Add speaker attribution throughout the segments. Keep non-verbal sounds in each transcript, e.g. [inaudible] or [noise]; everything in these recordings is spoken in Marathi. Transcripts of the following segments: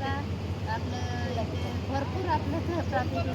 Speaker 1: का आपलं भरपूर आपलं [laughs] ट्रॅफिक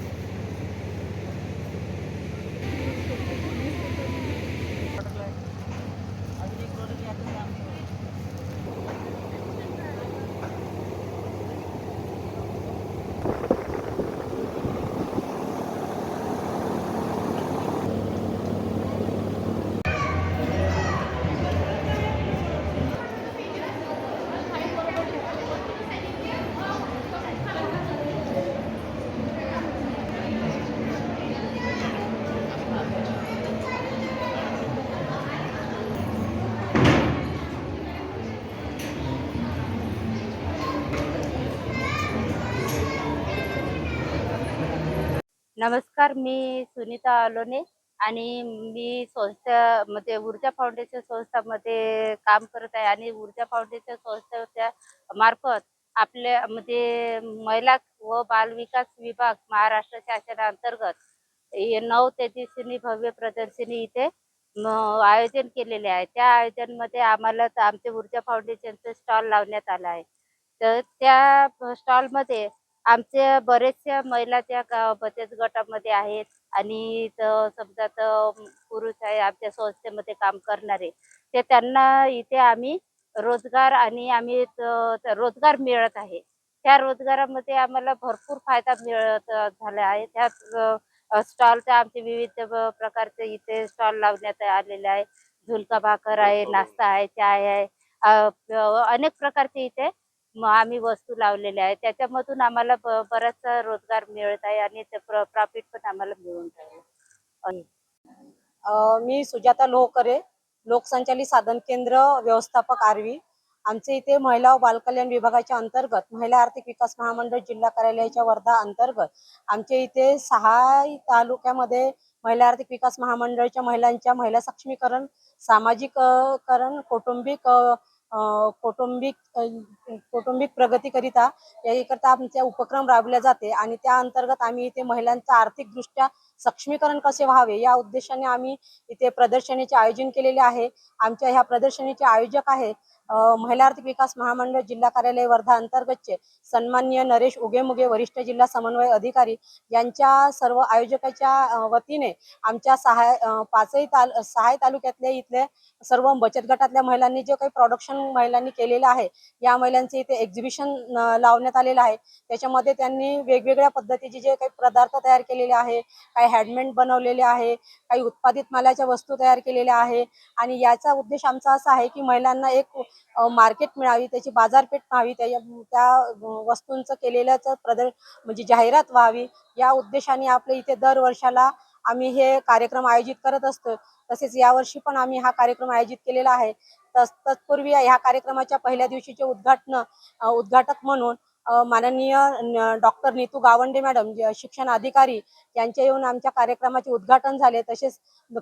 Speaker 1: नमस्कार मी सुनीता अलोने आणि मी संस्था म्हणजे ऊर्जा फाउंडेशन संस्थामध्ये काम करत आहे आणि ऊर्जा फाउंडेशन संस्थेच्या मार्फत आपल्या म्हणजे महिला व बालविकास विभाग महाराष्ट्र शासनाअंतर्गत हे नऊ तेजस्विनी भव्य प्रदर्शनी इथे म, आयोजन केलेले आहे. त्या आयोजनमध्ये आम्हाला आमचे ऊर्जा फाउंडेशनचं स्टॉल लावण्यात आला आहे. तर त्या स्टॉलमध्ये आमच्या बरेचशा महिला त्या गा- बचत गटामध्ये आहेत आणि त- समजा तर पुरुष आहे आमच्या संस्थेमध्ये काम करणारे. ते त्यांना इथे आम्ही रोजगार आणि आम्ही त- त- रोजगार मिळत आहे. त्या रोजगारामध्ये आम्हाला भरपूर फायदा मिळत झाला आहे. त्या स्टॉलच्या आमचे विविध ब- प्रकारचे इथे स्टॉल लावण्यात आलेले आहे. झुलका भाकर आहे नाश्ता आहे चाय आहे. अ, अनेक प्रकारचे इथे आम्ही वस्तू लावलेल्या आहेत. त्याच्यामधून आम्हाला बराचसा रोजगार मिळत आहे आणि प्रॉफिट पण आम्हाला मिळून
Speaker 2: मी सुजाता लोहकरे लोकसंचालित साधन केंद्र व्यवस्थापक आरवी. आमचे इथे महिला व बालकल्याण विभागाच्या अंतर्गत महिला आर्थिक विकास महामंडळ जिल्हा कार्यालयाच्या वर्धा अंतर्गत आमच्या इथे सहा तालुक्यामध्ये महिला आर्थिक विकास महामंडळाच्या महिलांच्या महिला सक्षमीकरण सामाजिककरण कौटुंबिक कौटुंबिक कौटुंबिक प्रगतीकरिता याकरिता आमच्या उपक्रम राबवले जाते आणि त्या अंतर्गत आम्ही इथे महिलांचं आर्थिकदृष्ट्या सक्षमीकरण कसे व्हावे या उद्देशाने आम्ही इथे प्रदर्शनीचे आयोजन केलेले आहे. आमच्या ह्या प्रदर्शनीचे आयोजक आहे महिला आर्थिक विकास महामंडळ जिल्हा कार्यालय वर्धा अंतर्गतचे सन्मान्य नरेश उगेमुगे वरिष्ठ जिल्हा समन्वय अधिकारी यांच्या सर्व आयोजकाच्या वतीने आमच्या सहाय पाचही ताल सहाय तालुक्यातल्या इथले सर्व बचत गटातल्या महिलांनी जे काही प्रोडक्शन महिलांनी केलेलं आहे या महिलांचे इथे एक्झिबिशन लावण्यात आलेलं आहे. त्याच्यामध्ये त्यांनी वेगवेगळ्या पद्धतीचे जे काही पदार्थ तयार केलेले आहे काही हँडमेड बनवलेले आहे काही उत्पादित मालाच्या वस्तू तयार केलेल्या आहे. आणि याचा उद्देश आमचा असा आहे की महिलांना एक मार्केट मिळावी त्याची बाजारपेठ व्हावी त्या त्या वस्तूंचं केलेल्याचं प्रदर्श म्हणजे जाहिरात व्हावी. या उद्देशाने आपल्या इथे दर वर्षाला आम्ही हे कार्यक्रम आयोजित करत असतो. तसेच यावर्षी पण आम्ही हा कार्यक्रम आयोजित केलेला आहे. तस तत्पूर्वी ह्या कार्यक्रमाच्या पहिल्या दिवशीचे उद्घाटन उद्घाटक म्हणून माननीय डॉक्टर नीतू गावंडे मॅडम जे शिक्षण अधिकारी यांच्या येऊन आमच्या कार्यक्रमाचे उद्घाटन झाले. तसेच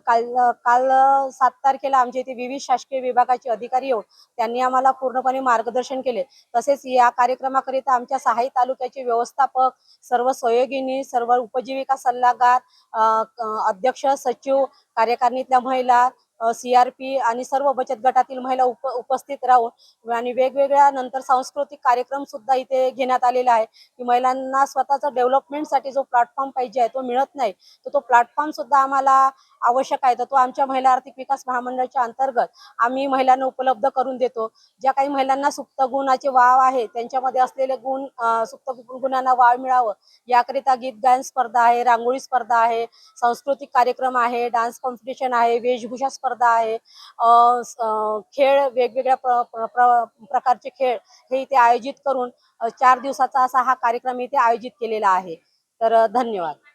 Speaker 2: काल काल सात तारखेला आमच्या इथे विविध शासकीय विभागाचे अधिकारी येऊन त्यांनी आम्हाला पूर्णपणे मार्गदर्शन केले. तसेच या कार्यक्रमाकरिता आमच्या सहाही तालुक्याचे व्यवस्थापक सर्व सहयोगिनी सर्व उपजीविका सल्लागार अध्यक्ष सचिव कार्यकारिणीतल्या महिला सी आर पी आणि सर्व बचत गटातील महिला उप उपस्थित राहून आणि वेगवेगळ्या नंतर सांस्कृतिक कार्यक्रम सुद्धा इथे घेण्यात आलेला आहे. की महिलांना स्वतःचा डेव्हलपमेंटसाठी जो प्लॅटफॉर्म पाहिजे आहे तो मिळत नाही तर तो प्लॅटफॉर्म सुद्धा आम्हाला आवश्यक आहे. तर तो आमच्या महिला आर्थिक विकास महामंडळाच्या अंतर्गत आम्ही महिलांना उपलब्ध करून देतो. ज्या काही महिलांना सुप्त गुणाचे वाव आहे त्यांच्यामध्ये असलेले गुण सुप्त गुणांना वाव मिळावं याकरिता गीत गायन स्पर्धा आहे रांगोळी स्पर्धा आहे सांस्कृतिक कार्यक्रम आहे डान्स कॉम्पिटिशन आहे वेशभूषा स्पर्धा स्पर्धा आहे. खेळ वेगवेगळ्या प्र- प्र- प्र- प्रकारचे खेळ हे इथे आयोजित करून चार दिवसाचा असा हा कार्यक्रम इथे आयोजित केलेला आहे. तर धन्यवाद.